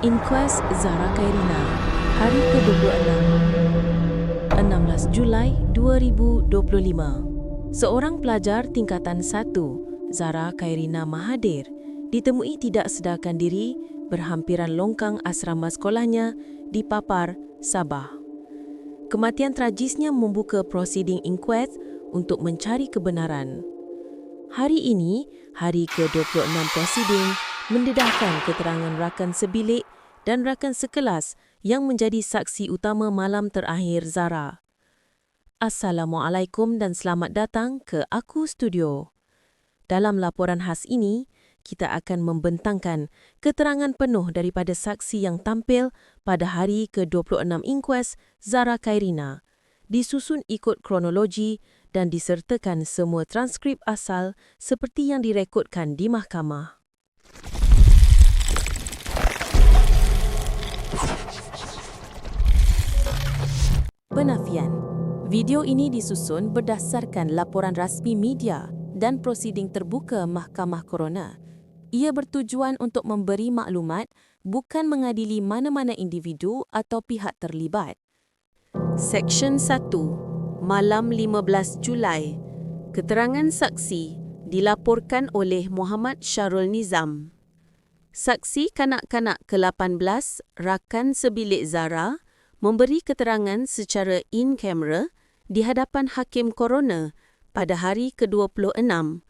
Inquest Zara Kairina Hari ke-26 16 Julai 2025 Seorang pelajar tingkatan 1 Zara Kairina Mahathir ditemui tidak sedarkan diri berhampiran longkang asrama sekolahnya di Papar, Sabah. Kematian tragisnya membuka prosiding inquest untuk mencari kebenaran. Hari ini, hari ke-26 prosiding mendedahkan keterangan rakan sebilik dan rakan sekelas yang menjadi saksi utama malam terakhir Zara. Assalamualaikum dan selamat datang ke Aku Studio. Dalam laporan khas ini, kita akan membentangkan keterangan penuh daripada saksi yang tampil pada hari ke-26 inquest Zara Kairina, disusun ikut kronologi dan disertakan semua transkrip asal seperti yang direkodkan di mahkamah. Penafian. Video ini disusun berdasarkan laporan rasmi media dan prosiding terbuka Mahkamah Korona. Ia bertujuan untuk memberi maklumat bukan mengadili mana-mana individu atau pihak terlibat. Seksyen 1. Malam 15 Julai. Keterangan saksi dilaporkan oleh Muhammad Syarul Nizam. Saksi kanak-kanak ke-18 rakan sebilik Zara memberi keterangan secara in-camera di hadapan Hakim Korona pada hari ke-26.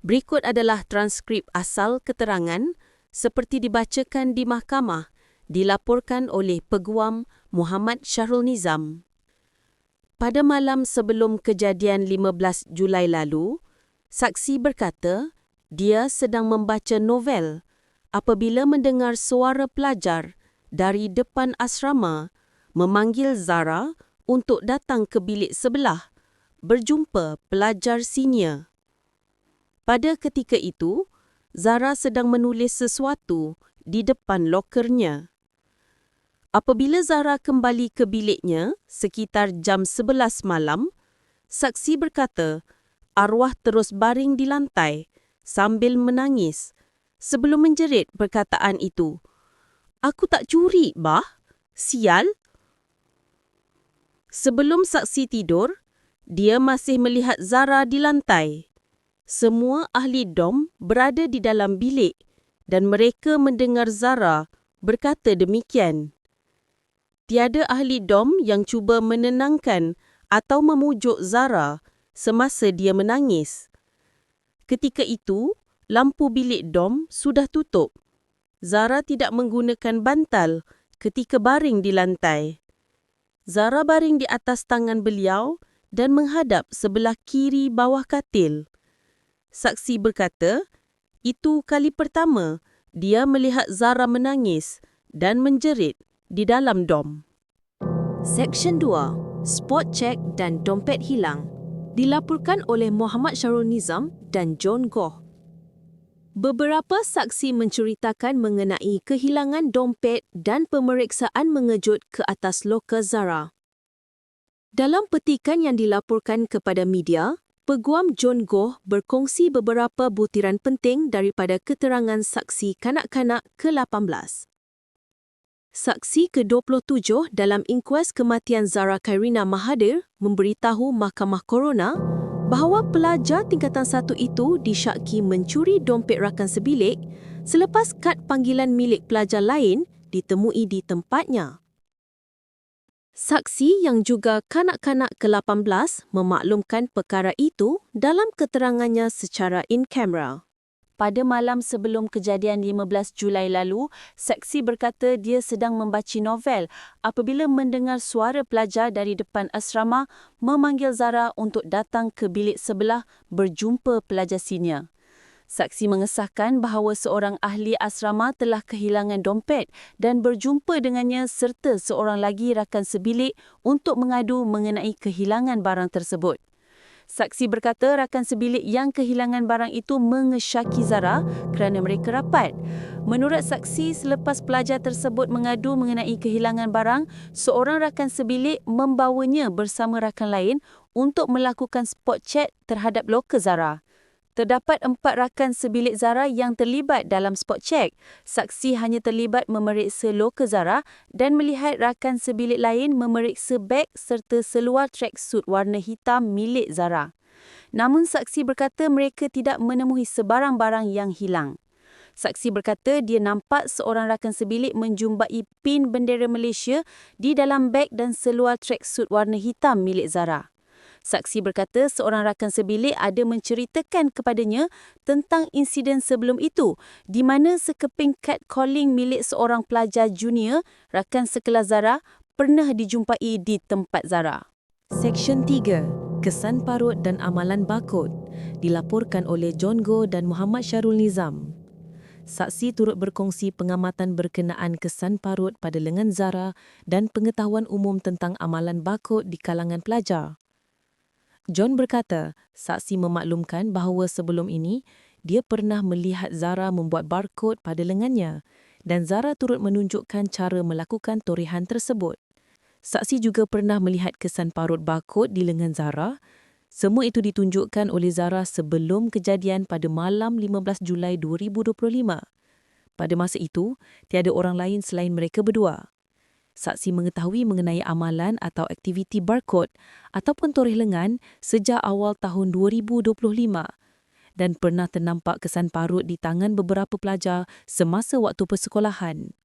Berikut adalah transkrip asal keterangan seperti dibacakan di mahkamah dilaporkan oleh Peguam Muhammad Syahrul Nizam. Pada malam sebelum kejadian 15 Julai lalu, saksi berkata dia sedang membaca novel apabila mendengar suara pelajar dari depan asrama memanggil Zara untuk datang ke bilik sebelah berjumpa pelajar senior. Pada ketika itu, Zara sedang menulis sesuatu di depan lokernya. Apabila Zara kembali ke biliknya sekitar jam 11 malam, saksi berkata arwah terus baring di lantai sambil menangis sebelum menjerit perkataan itu. Aku tak curi, bah. Sial. Sebelum saksi tidur, dia masih melihat Zara di lantai. Semua ahli dom berada di dalam bilik dan mereka mendengar Zara berkata demikian. Tiada ahli dom yang cuba menenangkan atau memujuk Zara semasa dia menangis. Ketika itu, lampu bilik dom sudah tutup. Zara tidak menggunakan bantal ketika baring di lantai. Zara baring di atas tangan beliau dan menghadap sebelah kiri bawah katil. Saksi berkata, itu kali pertama dia melihat Zara menangis dan menjerit di dalam dom. Seksyen 2. Spot check dan dompet hilang. Dilaporkan oleh Muhammad Syarul Nizam dan John Goh. Beberapa saksi menceritakan mengenai kehilangan dompet dan pemeriksaan mengejut ke atas loker Zara. Dalam petikan yang dilaporkan kepada media, Peguam John Goh berkongsi beberapa butiran penting daripada keterangan saksi kanak-kanak ke-18. Saksi ke-27 dalam inkuas kematian Zara Kairina Mahathir memberitahu Mahkamah Korona bahawa pelajar tingkatan satu itu disyaki mencuri dompet rakan sebilik selepas kad panggilan milik pelajar lain ditemui di tempatnya. Saksi yang juga kanak-kanak ke-18 memaklumkan perkara itu dalam keterangannya secara in-camera. Pada malam sebelum kejadian 15 Julai lalu, saksi berkata dia sedang membaca novel apabila mendengar suara pelajar dari depan asrama memanggil Zara untuk datang ke bilik sebelah berjumpa pelajar senior. Saksi mengesahkan bahawa seorang ahli asrama telah kehilangan dompet dan berjumpa dengannya serta seorang lagi rakan sebilik untuk mengadu mengenai kehilangan barang tersebut. Saksi berkata rakan sebilik yang kehilangan barang itu mengesyaki Zara kerana mereka rapat. Menurut saksi, selepas pelajar tersebut mengadu mengenai kehilangan barang, seorang rakan sebilik membawanya bersama rakan lain untuk melakukan spot check terhadap loker Zara. Terdapat empat rakan sebilik Zara yang terlibat dalam spot check. Saksi hanya terlibat memeriksa loka Zara dan melihat rakan sebilik lain memeriksa beg serta seluar tracksuit warna hitam milik Zara. Namun saksi berkata mereka tidak menemui sebarang barang yang hilang. Saksi berkata dia nampak seorang rakan sebilik menjumpai pin bendera Malaysia di dalam beg dan seluar tracksuit warna hitam milik Zara. Saksi berkata seorang rakan sebilik ada menceritakan kepadanya tentang insiden sebelum itu di mana sekeping calling milik seorang pelajar junior rakan sekelas Zara pernah dijumpai di tempat Zara. Seksyen 3. Kesan parut dan amalan bakod dilaporkan oleh John Go dan Muhammad Syarul Nizam. Saksi turut berkongsi pengamatan berkenaan kesan parut pada lengan Zara dan pengetahuan umum tentang amalan bakod di kalangan pelajar. John berkata, saksi memaklumkan bahawa sebelum ini, dia pernah melihat Zara membuat barcode pada lengannya dan Zara turut menunjukkan cara melakukan torehan tersebut. Saksi juga pernah melihat kesan parut barcode di lengan Zara. Semua itu ditunjukkan oleh Zara sebelum kejadian pada malam 15 Julai 2025. Pada masa itu, tiada orang lain selain mereka berdua saksi mengetahui mengenai amalan atau aktiviti barcode ataupun toreh lengan sejak awal tahun 2025 dan pernah ternampak kesan parut di tangan beberapa pelajar semasa waktu persekolahan.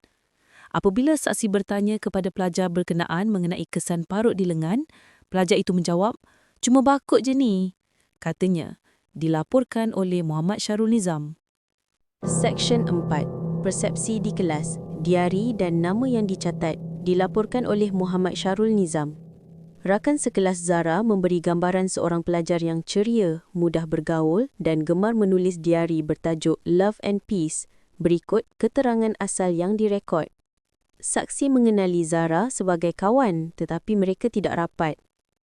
Apabila saksi bertanya kepada pelajar berkenaan mengenai kesan parut di lengan, pelajar itu menjawab, cuma bakut je ni. Katanya, dilaporkan oleh Muhammad Syarul Nizam. Seksyen 4. Persepsi di kelas, diari dan nama yang dicatat dilaporkan oleh Muhammad Syarul Nizam. Rakan sekelas Zara memberi gambaran seorang pelajar yang ceria, mudah bergaul dan gemar menulis diari bertajuk Love and Peace berikut keterangan asal yang direkod. Saksi mengenali Zara sebagai kawan tetapi mereka tidak rapat.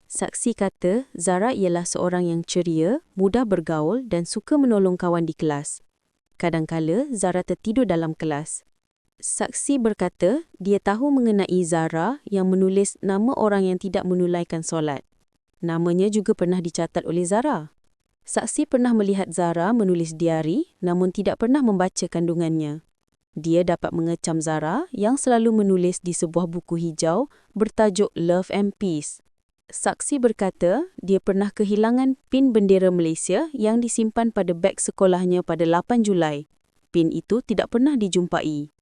Saksi kata Zara ialah seorang yang ceria, mudah bergaul dan suka menolong kawan di kelas. Kadangkala Zara tertidur dalam kelas. Saksi berkata dia tahu mengenai Zara yang menulis nama orang yang tidak menulaikan solat. Namanya juga pernah dicatat oleh Zara. Saksi pernah melihat Zara menulis diari namun tidak pernah membaca kandungannya. Dia dapat mengecam Zara yang selalu menulis di sebuah buku hijau bertajuk Love and Peace. Saksi berkata dia pernah kehilangan pin bendera Malaysia yang disimpan pada beg sekolahnya pada 8 Julai. Pin itu tidak pernah dijumpai.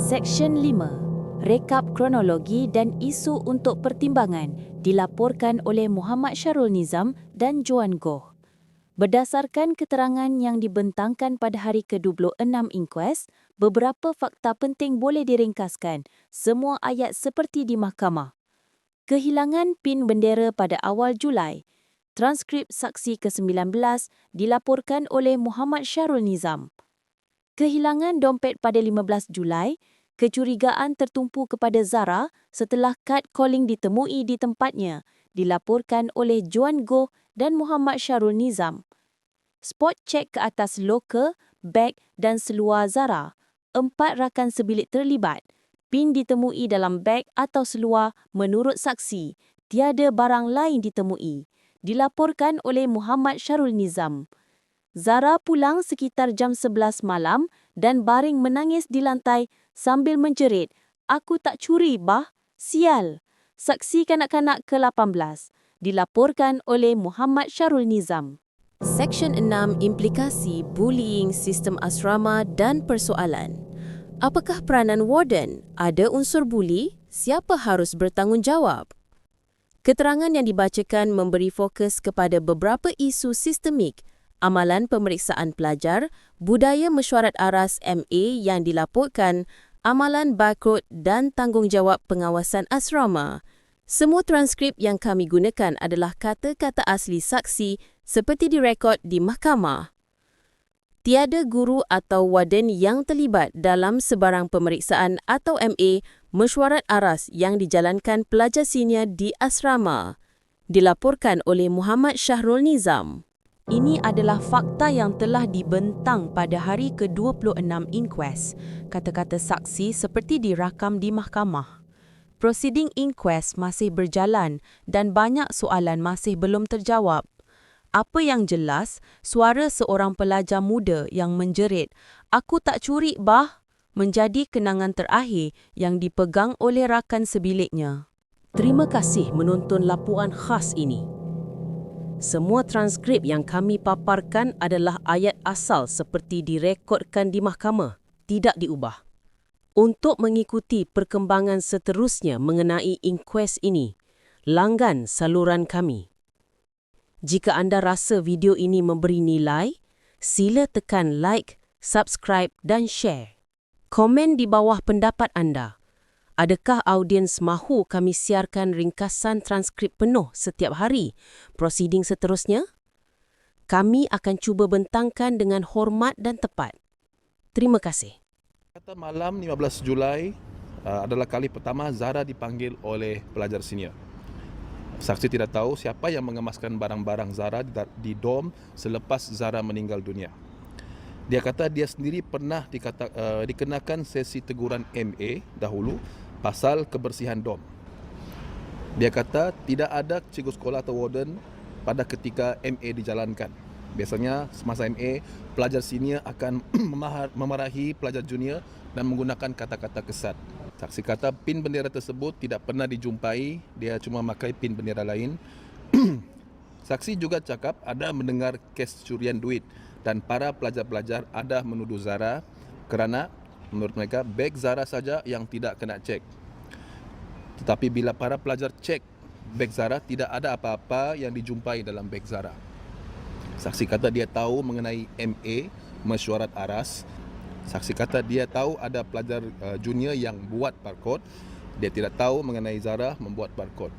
Seksyen 5. Rekap kronologi dan isu untuk pertimbangan dilaporkan oleh Muhammad Syarul Nizam dan Joan Goh. Berdasarkan keterangan yang dibentangkan pada hari ke-26 inkuest, beberapa fakta penting boleh diringkaskan, semua ayat seperti di mahkamah. Kehilangan pin bendera pada awal Julai. Transkrip saksi ke-19 dilaporkan oleh Muhammad Syarul Nizam kehilangan dompet pada 15 Julai, kecurigaan tertumpu kepada Zara setelah kad calling ditemui di tempatnya, dilaporkan oleh Joan Go dan Muhammad Syarul Nizam. Spot check ke atas loka, beg dan seluar Zara. Empat rakan sebilik terlibat. Pin ditemui dalam beg atau seluar menurut saksi. Tiada barang lain ditemui. Dilaporkan oleh Muhammad Syarul Nizam. Zara pulang sekitar jam 11 malam dan baring menangis di lantai sambil menjerit, Aku tak curi, bah. Sial. Saksi kanak-kanak ke-18. Dilaporkan oleh Muhammad Syarul Nizam. Seksyen 6 Implikasi Bullying Sistem Asrama dan Persoalan Apakah peranan warden? Ada unsur buli? Siapa harus bertanggungjawab? Keterangan yang dibacakan memberi fokus kepada beberapa isu sistemik amalan pemeriksaan pelajar, budaya mesyuarat aras MA yang dilaporkan, amalan barcode dan tanggungjawab pengawasan asrama. Semua transkrip yang kami gunakan adalah kata-kata asli saksi seperti direkod di mahkamah. Tiada guru atau warden yang terlibat dalam sebarang pemeriksaan atau MA mesyuarat aras yang dijalankan pelajar senior di asrama. Dilaporkan oleh Muhammad Syahrul Nizam. Ini adalah fakta yang telah dibentang pada hari ke-26 inquest, kata-kata saksi seperti dirakam di mahkamah. Proceeding inquest masih berjalan dan banyak soalan masih belum terjawab. Apa yang jelas, suara seorang pelajar muda yang menjerit, Aku tak curi, bah, menjadi kenangan terakhir yang dipegang oleh rakan sebiliknya. Terima kasih menonton laporan khas ini. Semua transkrip yang kami paparkan adalah ayat asal seperti direkodkan di mahkamah, tidak diubah. Untuk mengikuti perkembangan seterusnya mengenai inkuest ini, langgan saluran kami. Jika anda rasa video ini memberi nilai, sila tekan like, subscribe dan share. Komen di bawah pendapat anda. Adakah audiens mahu kami siarkan ringkasan transkrip penuh setiap hari prosiding seterusnya? Kami akan cuba bentangkan dengan hormat dan tepat. Terima kasih. Kata malam 15 Julai uh, adalah kali pertama Zara dipanggil oleh pelajar senior. Saksi tidak tahu siapa yang mengemaskan barang-barang Zara di, dom selepas Zara meninggal dunia. Dia kata dia sendiri pernah dikata, uh, dikenakan sesi teguran MA dahulu pasal kebersihan dom. Dia kata tidak ada cikgu sekolah atau warden pada ketika MA dijalankan. Biasanya semasa MA, pelajar senior akan memarahi pelajar junior dan menggunakan kata-kata kesat. Saksi kata pin bendera tersebut tidak pernah dijumpai, dia cuma memakai pin bendera lain. Saksi juga cakap ada mendengar kes curian duit dan para pelajar-pelajar ada menuduh Zara kerana menurut mereka beg Zara saja yang tidak kena cek. Tetapi bila para pelajar cek beg Zara tidak ada apa-apa yang dijumpai dalam beg Zara. Saksi kata dia tahu mengenai MA, mesyuarat aras, Saksi kata dia tahu ada pelajar uh, junior yang buat barcode. Dia tidak tahu mengenai Zara membuat barcode.